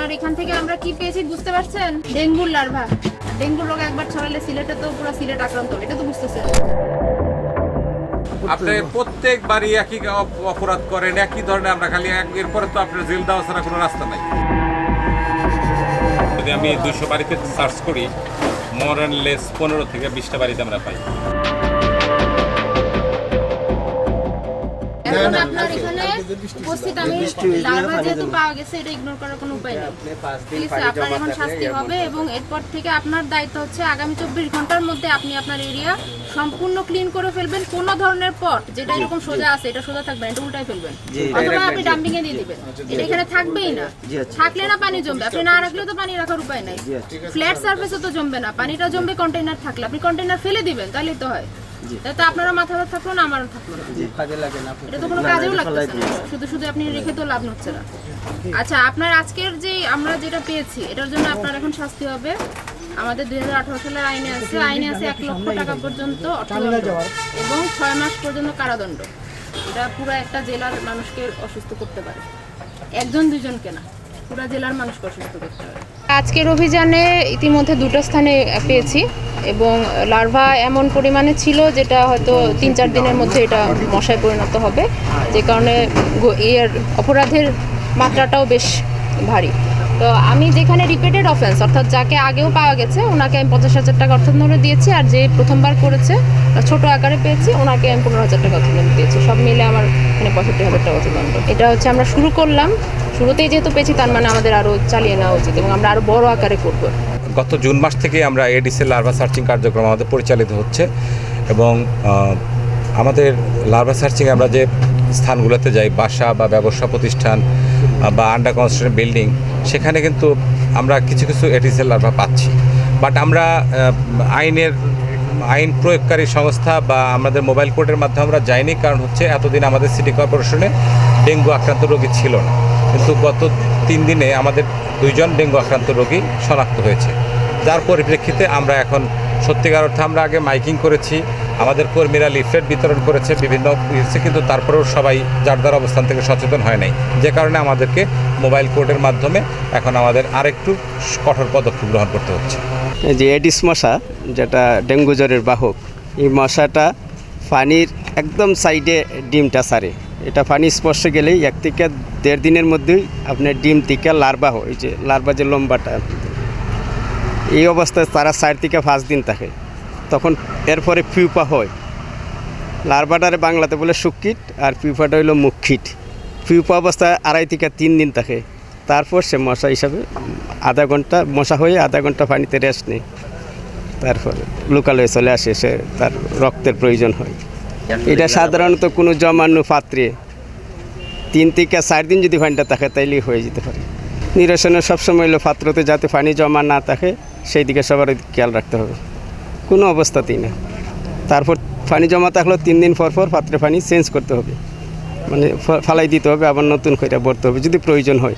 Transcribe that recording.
আপনার এখান থেকে আমরা কি পেয়েছি বুঝতে পারছেন? ডেঙ্গুর লার্ভা। ডেঙ্গু রোগ একবার ছড়ালে সিলেটে তো পুরো সিলেট আক্রান্ত। এটা তো বুঝতেছেন। আপনি প্রত্যেকবারই একই অপরাধ করেন, একই ধরনের আমরা খালি এক- এরপরে তো আপনার জেল দেওয়া ছাড়া কোনো রাস্তা নাই। যদি আমি দুশো বাড়িতে সার্চ করি মোর লেস পনেরো থেকে বিশটা বাড়িতে আমরা পাই। এখন আপনার এখানে উপস্থিত আমি লার্ভা যেহেতু পাওয়া গেছে এটা ইগনোর করার কোনো উপায় নেই ঠিক আছে আপনার এখন শাস্তি হবে এবং এরপর থেকে আপনার দায়িত্ব হচ্ছে আগামী চব্বিশ ঘণ্টার মধ্যে আপনি আপনার এরিয়া সম্পূর্ণ ক্লিন করে ফেলবেন কোন ধরনের পট যেটা এরকম সোজা আছে এটা সোজা থাকবে এটা উল্টাই ফেলবেন অথবা আপনি ডাম্পিং এ দিয়ে দিবেন এটা এখানে থাকবেই না থাকলে না পানি জমবে আপনি না রাখলেও তো পানি রাখার উপায় নাই ফ্ল্যাট সার্ফেসে তো জমবে না পানিটা জমবে কন্টেইনার থাকলে আপনি কন্টেইনার ফেলে দিবেন তাহলেই তো হয় তাতে আপনারও মাথা ব্যথা থাকল না আমারও থাকল না? এটা তো কোনো কাজেও লাগতেছে না। শুধু শুধু আপনি রেখে তো লাভ হচ্ছে না। আচ্ছা আপনার আজকের যে আমরা যেটা পেয়েছি এটার জন্য আপনার এখন শাস্তি হবে। আমাদের দুই হাজার আঠারো সালের আইনে আছে। আইনে আছে এক লক্ষ টাকা পর্যন্ত অর্থদণ্ড। এবং ছয় মাস পর্যন্ত কারাদণ্ড। এটা পুরো একটা জেলার মানুষকে অসুস্থ করতে পারে। একজন দুজনকে না। পুরো জেলার মানুষকে অসুস্থ করতে পারে। আজকের অভিযানে ইতিমধ্যে দুটো স্থানে পেয়েছি। এবং লার্ভা এমন পরিমাণে ছিল যেটা হয়তো তিন চার দিনের মধ্যে এটা মশায় পরিণত হবে। যে কারণে এর অপরাধের মাত্রাটাও বেশ ভারী। তো আমি যেখানে রিপিটেড অফেন্স অর্থাৎ যাকে আগেও পাওয়া গেছে, ওনাকে আমি পঞ্চাশ হাজার টাকা অর্থদণ্ড দিয়েছি আর যে প্রথমবার করেছে ছোট আকারে পেয়েছি, ওনাকে আমি পনেরো হাজার টাকা অর্থদণ্ড দিয়েছি। সব মিলে আমার এখানে পঁয়ষট্টি হাজার টাকা অর্থদণ্ড এটা হচ্ছে আমরা শুরু করলাম। শুরুতেই যেহেতু পেয়েছি, তার মানে আমাদের আরও চালিয়ে নেওয়া উচিত এবং আমরা আরও বড় আকারে করব। গত জুন মাস থেকে আমরা এডিসের লার্ভা সার্চিং কার্যক্রম আমাদের পরিচালিত হচ্ছে এবং আমাদের লার্ভা সার্চিং আমরা যে স্থানগুলোতে যাই, বাসা বা ব্যবসা প্রতিষ্ঠান বা আন্ডার কনস্ট্রাকশন বিল্ডিং সেখানে কিন্তু আমরা কিছু কিছু এডিসের লার্ভা পাচ্ছি। বাট আমরা আইনের আইন প্রয়োগকারী সংস্থা বা আমাদের মোবাইল কোর্টের মাধ্যমে আমরা যাইনি, কারণ হচ্ছে এতদিন আমাদের সিটি কর্পোরেশনে ডেঙ্গু আক্রান্ত রোগী ছিল না। কিন্তু গত তিন দিনে আমাদের দুইজন ডেঙ্গু আক্রান্ত রোগী শনাক্ত হয়েছে। যার পরিপ্রেক্ষিতে আমরা এখন সত্যিকার অর্থে আমরা আগে মাইকিং করেছি আমাদের কর্মীরা লিফলেট বিতরণ করেছে বিভিন্ন ইয়েছে কিন্তু তারপরেও সবাই যার যার অবস্থান থেকে সচেতন হয় নাই। যে কারণে আমাদেরকে মোবাইল কোর্টের মাধ্যমে এখন আমাদের আরেকটু কঠোর পদক্ষেপ গ্রহণ করতে হচ্ছে। যে এডিস মশা, যেটা ডেঙ্গু জ্বরের বাহক, এই মশাটা পানির একদম সাইডে ডিমটা সারে। এটা পানি স্পর্শে গেলেই এক থেকে দেড় দিনের মধ্যেই আপনার ডিম থেকে লার্ভা হয় যে লার্ভা যে লম্বাটা। এই অবস্থায় তারা চার থেকে পাঁচ দিন থাকে। তখন এরপরে পিউপা হয়। লার্ভাটারে বাংলাতে বলে সুকিট আর পিউপাটা হইল মুখিট পিউপা অবস্থায় আড়াই থেকে তিন দিন থাকে। তারপর সে মশা হিসাবে আধা ঘণ্টা, মশা হয়ে আধা ঘণ্টা পানিতে রেস্ট নেই তারপরে লোকালয়ে চলে আসে, সে তার রক্তের প্রয়োজন হয়। এটা সাধারণত কোনো জমানো পাত্রে তিন থেকে চার দিন যদি পানিটা থাকে, তাইলেই হয়ে যেতে পারে। নিরসনের সবসময় হলো পাত্রতে যাতে পানি জমা না থাকে সেই দিকে সবার খেয়াল রাখতে হবে। কোনো অবস্থাতেই না। তারপর পানি জমা থাকলেও তিন দিন পর পর পাত্রে পানি চেঞ্জ করতে হবে। মানে ফালাই দিতে হবে, আবার নতুন করে ভরতে হবে যদি প্রয়োজন হয়।